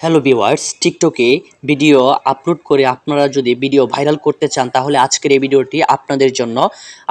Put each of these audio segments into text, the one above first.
Hello viewers টিকটকে video upload করে আপনারা যদি ভিডিও ভাইরাল করতে চান, তাহলে আজকের এই ভিডিওটি আপনাদের জন্য।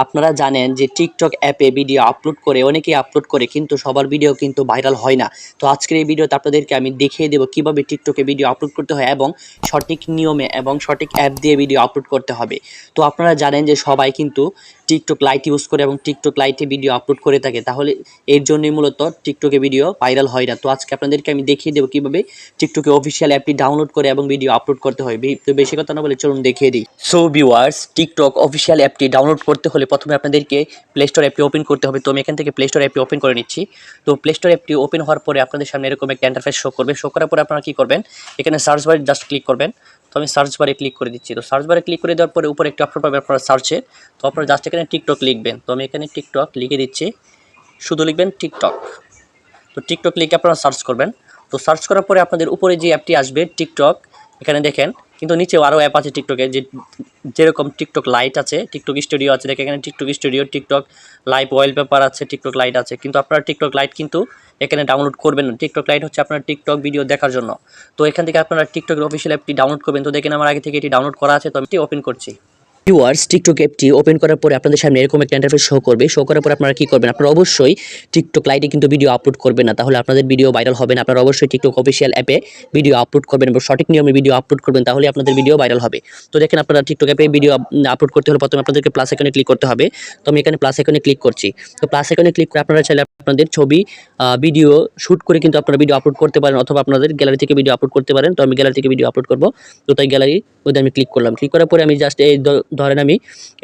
আপনারা জানেন যে টিকটক অ্যাপে ভিডিও আপলোড করে অনেকেই আপলোড করে, কিন্তু সবার ভিডিও কিন্তু ভাইরাল হয় না। তো আজকের এই ভিডিওতে আপনাদেরকে আমি দেখিয়ে দেবো কীভাবে টিকটকে ভিডিও আপলোড করতে হয় এবং সঠিক নিয়মে এবং সঠিক অ্যাপ দিয়ে ভিডিও আপলোড করতে হবে। তো আপনারা জানেন যে সবাই কিন্তু টিকটক লাইট ইউজ করে এবং টিকটক লাইটে ভিডিও আপলোড করে থাকে, তাহলে এর জন্যই মূলত টিকটকে ভিডিও ভাইরাল হয় না। তো আজকে আপনাদেরকে আমি দেখিয়ে দেবো কীভাবে টিকটকে অফিসিয়াল অ্যাপটি ডাউনলোড করে এবং ভিডিও আপলোড করতে হয়। তো বেশি কথা না বলে চলুন দেখিয়ে দিই। সো ভিউয়ার্স টিকটক অফিসিয়াল অ্যাপটি ডাউনলোড করতে হলে প্রথমে আপনাদেরকে প্লে স্টোর অ্যাপটি ওপেন করতে হবে। তো আমি এখান থেকে প্লে স্টোর অ্যাপটি ওপেন করে নিচ্ছি। তো প্লে স্টোর অ্যাপটি ওপেন হওয়ার পরে আপনাদের সামনে এরকম একটা ইন্টারফেস শো করবে। শো করার পরে আপনারা কী করবেন? এখানে সার্চ বারে জাস্ট ক্লিক করবেন। আমি সার্চ বারে ক্লিক করে দিচ্ছি। তো সার্চ বারে ক্লিক করে দেওয়ার পরে উপরে একটি অপশন পাবে আপনারা সার্চে তো আপনারা জাস্ট এখানে টিকটক লিখবেন। তো আমি এখানে টিকটক লিখে দিচ্ছি। শুধু লিখবেন টিকটক তো টিকটক লিখে আপনারা সার্চ করবেন। তো সার্চ করার পরে আপনাদের উপরে যে অ্যাপটি আসবে টিকটক এখানে দেখেন কিন্তু নিচেও আরও অ্যাপ আছে টিকটকে যে যেরকম টিকটক লাইট আছে টিকটক স্টুডিও আছে দেখে এখানে TikTok studio TikTok live wallpaper আছে টিকটক লাইট আছে, কিন্তু আপনারা টিকটক লাইট কিন্তু এখানে ডাউনলোড করবেন না। টিকটক লাইট হচ্ছে আপনার টিকটক ভিডিও দেখার জন্য। তো এখান থেকে আপনারা টিকটকের অফিসিয়াল অ্যাপটি ডাউনলোড করবেন। তো দেখেন আমার আগে থেকে এটি ডাউনলোড করা আছে, তো আমি ওপেন করছি। ভিউয়ার্স টিকটক অ্যাপটি ওপেন করার পরে আপনাদের সামনে এরকম একটা ইন্টারফেস শো করবে। শো করার পরে আপনারা কি করবেন? আপনারা অবশ্যই টিকটক লাইটে কিন্তু ভিডিও আপলোড করবেন না। তাহলে আপনাদের ভিডিও ভাইরাল হবে না। আপনারা অবশ্যই টিকটক অফিসিয়াল অ্যাপে ভিডিও আপলোড করবেন এবং সঠিক নিয়মে ভিডিও আপলোড করবেন, তাহলে আপনাদের ভিডিও ভাইরাল হবে। তো দেখেন আপনারা টিকটক অ্যাপে ভিডিও আপলোড করতে হলে প্রথমে আপনাদেরকে প্লাস এখানে ক্লিক করতে হবে। তো আমি এখানে প্লাস এখানে ক্লিক করছি। তো প্লাস এখানে ক্লিক করে আপনারা চাইলে আপনাদের ছবি ভিডিও শ্যুট করে কিন্তু আপনারা ভিডিও আপলোড করতে পারেন অথবা আপনাদের গ্যালারি থেকে ভিডিও আপলোড করতে পারেন। তো আমি গ্যালারি থেকে ভিডিও আপলোড করব। তো তাই গ্যালারি মধ্যে আমি ক্লিক করলাম। ক্লিক করার পরে আমি জাস্ট এই ধরেন আমি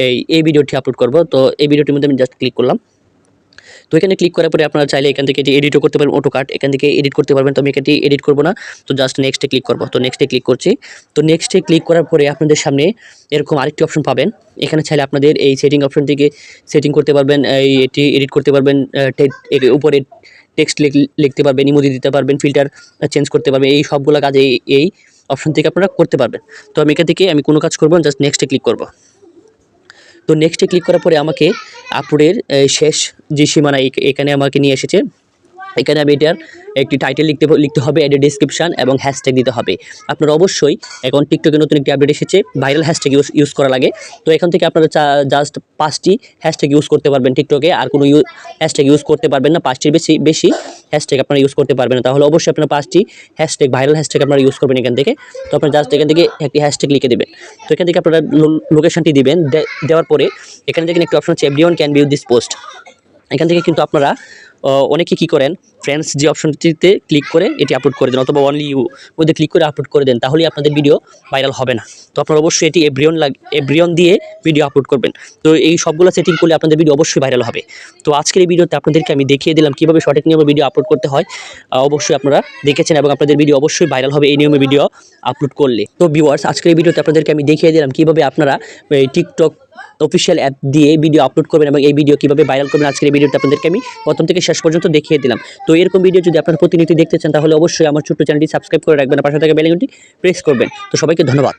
এই এই ভিডিওটি আপলোড করব। তো এই ভিডিওটির মধ্যে আমি জাস্ট ক্লিক করলাম। তো এখানে ক্লিক করার পরে আপনারা চাইলে এখান থেকে এটি এডিটও করতে পারবেন অটো কাট এখান থেকে এডিট করতে পারবেন। তো আমি এখানে এডিট করব না, তো জাস্ট নেক্সটে ক্লিক করব। তো নেক্সটে ক্লিক করছি। তো নেক্সটে ক্লিক করার পরে আপনাদের সামনে এরকম আরেকটি অপশন পাবেন। এখানে চাইলে আপনাদের এই সেটিং অপশন থেকে সেটিং করতে পারবেন, এই এটি এডিট করতে পারবেন উপরে টেক্সট লিখতে পারবেন ইমোজি দিতে পারবেন ফিল্টার চেঞ্জ করতে পারবেন, এই সবগুলো কাজ এই এই অপশন থেকে আপনারা করতে পারবেন। তো আমি এখান থেকে আমি কোনো কাজ করব জাস্ট নেক্সটে ক্লিক করব। তো নেক্সটে ক্লিক করার পরে আমাকে আপলোডের শেষ যে সীমানা এখ- এখানে আমাকে নিয়ে এসেছে। এখানে আমি এটার একটি টাইটেল লিখতে লিখতে হবে এডের ডিসক্রিপশন এবং হ্যাশট্যাগ দিতে হবে। আপনারা অবশ্যই এখন টিকটকে নতুন একটি আপডেট এসেছে ভাইরাল হ্যাশট্যাগ ইউজ ইউজ করা লাগে। তো এখান থেকে আপনারা জাস্ট পাঁচটি হ্যাশট্যাগ ইউজ করতে পারবেন টিকটকে আর কোনো ইউ হ্যাশট্যাগ ইউজ করতে পারবেন না, পাঁচটির বেশি বেশি হ্যাশট্যাগ আপনারা ইউজ করতে পারবেন না। তাহলে অবশ্যই আপনারা পাঁচটি হ্যাশট্যাগ ভাইরাল হ্যাশট্যাগ আপনারা ইউজ করবেন এখান থেকে। তো আপনারা জাস্ট এখান থেকে একটি হ্যাশট্যাগ লিখে দেবেন। তো এখান থেকে আপনারা লোকেশনটি দিবেন। দেওয়ার পরে এখানে দেখেন একটি অপশন হচ্ছে everyone can view this post এখান থেকে কিন্তু আপনারা অনেকে কি করেন ফ্রেন্ডস যে অপশনটিতে ক্লিক করে এটি আপলোড করে দেন অথবা অনলি ইউ মধ্যে ক্লিক করে আপলোড করে দেন, তাহলেই আপনাদের ভিডিও ভাইরাল হবে না। তো আপনারা অবশ্যই এটি এভরিয়ন লাগ এভরিয়ন দিয়ে ভিডিও আপলোড করবেন। তো এই সবগুলো সেটিং করলে আপনাদের ভিডিও অবশ্যই ভাইরাল হবে। তো আজকের এই ভিডিওতে আপনাদেরকে আমি দেখিয়ে দিলাম কীভাবে সঠিক নিয়মে ভিডিও আপলোড করতে হয়। অবশ্যই আপনারা দেখেছেন এবং আপনাদের ভিডিও অবশ্যই ভাইরাল হবে এই নিয়মে ভিডিও আপলোড করলে। তো ভিউয়ার্স আজকের এই ভিডিওতে আপনাদেরকে আমি দেখিয়ে দিলাম কীভাবে আপনারা টিকটক অফিসিয়াল অ্যাপ দিয়ে ভিডিও আপলোড করবেন এবং এই ভিডিও কীভাবে ভাইরাল করবেন আজকের এই ভিডিওতে আপনাদেরকে আমি প্রথম থেকে শেষ পর্যন্ত দেখিয়ে দিলাম। তো এরকম ভিডিও যদি আপনার প্রতিনিধি দেখতে চান, তাহলে অবশ্যই আমার ছোট্ট চ্যানেলটি সাবস্ক্রাইব করে রাখবেন পাশে থাকা বেলাইকনটি প্রেস করবেন। তো সবাইকে ধন্যবাদ।